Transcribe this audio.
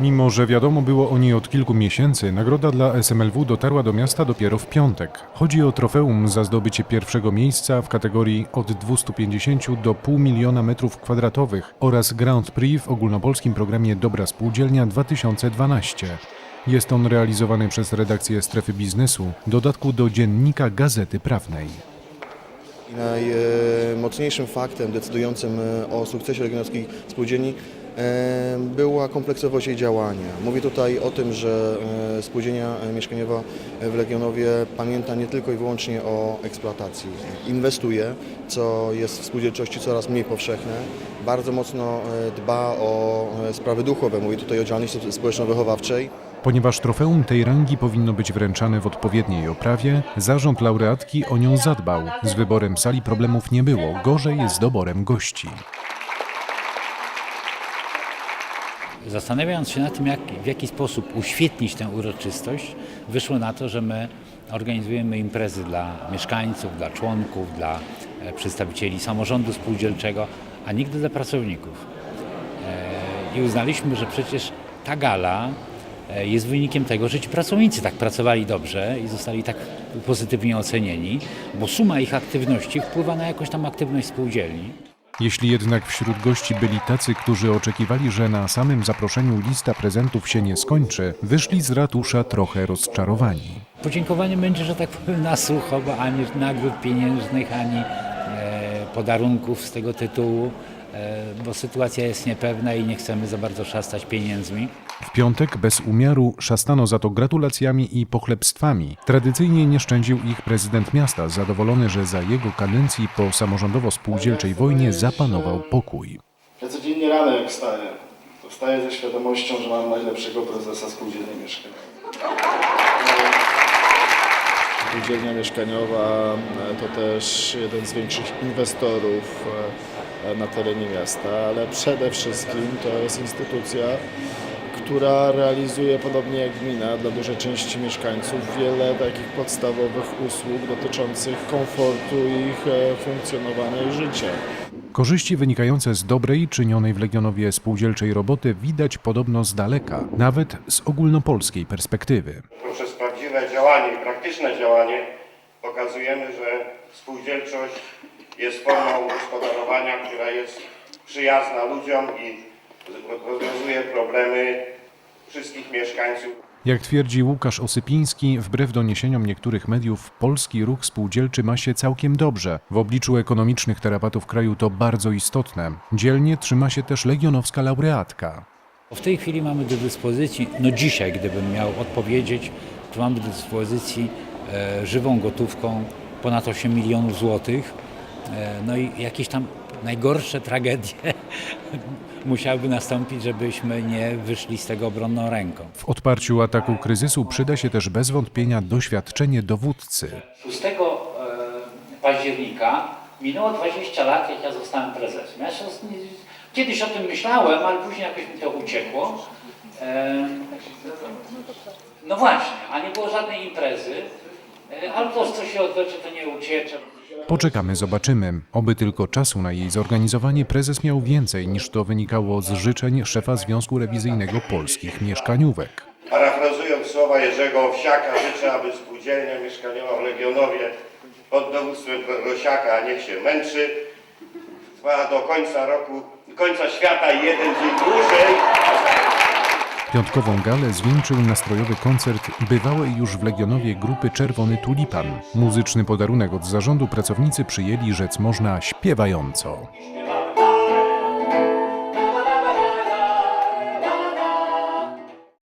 Mimo, że wiadomo było o niej od kilku miesięcy, nagroda dla SMLW dotarła do miasta dopiero w piątek. Chodzi o trofeum za zdobycie pierwszego miejsca w kategorii od 250 do pół miliona metrów kwadratowych oraz Grand Prix w ogólnopolskim programie Dobra Spółdzielnia 2012. Jest on realizowany przez redakcję Strefy Biznesu, dodatku do dziennika Gazety Prawnej. I Najmocniejszym faktem decydującym e, o sukcesie Legionowskiej Spółdzielni była kompleksowość jej działania. Mówię tutaj o tym, że e, spółdzielnia mieszkaniowa w Legionowie pamięta nie tylko i wyłącznie o eksploatacji. Inwestuje, co jest w spółdzielczości coraz mniej powszechne. Bardzo mocno e, dba o e, sprawy duchowe. Mówię tutaj o działalności społeczno-wychowawczej. Ponieważ trofeum tej rangi powinno być wręczane w odpowiedniej oprawie, zarząd laureatki o nią zadbał. Z wyborem sali problemów nie było, gorzej z doborem gości. Zastanawiając się nad tym, jak, w jaki sposób uświetnić tę uroczystość, wyszło na to, że my organizujemy imprezy dla mieszkańców, dla członków, dla e, przedstawicieli samorządu spółdzielczego, a nigdy dla pracowników. E, I uznaliśmy, że przecież ta gala e, jest wynikiem tego, że ci pracownicy tak pracowali dobrze i zostali tak pozytywnie ocenieni, bo suma ich aktywności wpływa na jakąś tam aktywność spółdzielni. Jeśli jednak wśród gości byli tacy, którzy oczekiwali, że na samym zaproszeniu lista prezentów się nie skończy, wyszli z ratusza trochę rozczarowani. Podziękowanie będzie, że tak powiem, na sucho, bo ani nagród pieniężnych, ani e, podarunków z tego tytułu, bo sytuacja jest niepewna i nie chcemy za bardzo szastać pieniędzmi. W piątek bez umiaru szastano za to gratulacjami i pochlebstwami. Tradycyjnie nie szczędził ich prezydent miasta, zadowolony, że za jego kadencji po samorządowo-spółdzielczej wojnie zapanował pokój. Ja codziennie rano jak wstaję, to wstaję ze świadomością, że mam najlepszego prezesa spółdzielni mieszkaniowej. Spółdzielnia mieszkaniowa e, to też jeden z większych inwestorów e, na terenie miasta, ale przede wszystkim to jest instytucja, która realizuje, podobnie jak gmina, dla dużej części mieszkańców wiele takich podstawowych usług dotyczących komfortu ich e, funkcjonowania i życia. Korzyści wynikające z dobrej, czynionej w Legionowie spółdzielczej roboty widać podobno z daleka, nawet z ogólnopolskiej perspektywy. poprzez prawdziwe działanie praktyczne działanie pokazujemy, że spółdzielczość jest formą gospodarowania, która jest przyjazna ludziom i rozwiązuje problemy wszystkich mieszkańców. Jak twierdzi Łukasz Osypiński, wbrew doniesieniom niektórych mediów, polski ruch spółdzielczy ma się całkiem dobrze. W obliczu ekonomicznych tarapatów kraju to bardzo istotne. Dzielnie trzyma się też legionowska laureatka. W tej chwili mamy do dyspozycji, no dzisiaj gdybym miał odpowiedzieć, to mamy do dyspozycji e, żywą gotówką ponad 8 milionów złotych. E, no i jakieś tam najgorsze tragedie musiałyby nastąpić, żebyśmy nie wyszli z tego obronną ręką. W odparciu ataku kryzysu przyda się też bez wątpienia doświadczenie dowódcy. 6 e, października minęło 20 lat, jak ja zostałem prezesem. Ja kiedyś o tym myślałem, ale później jakoś mi to uciekło. E, No właśnie, a nie było żadnej imprezy. E, Albo co się odwlecze, to nie uciecze. Poczekamy, zobaczymy. Oby tylko czasu na jej zorganizowanie prezes miał więcej niż to wynikało z życzeń szefa Związku Rewizyjnego Polskich Mieszkaniówek. Parafrazując słowa Jerzego Owsiaka, życzę, aby spółdzielnia mieszkaniowa w Legionowie pod dowództwem Rosiaka niech się męczy. Trwa do końca roku, końca świata jeden dzień dłużej. Piątkową galę zwieńczył nastrojowy koncert bywałej już w Legionowie grupy Czerwony Tulipan. Muzyczny podarunek od zarządu pracownicy przyjęli rzec można śpiewająco.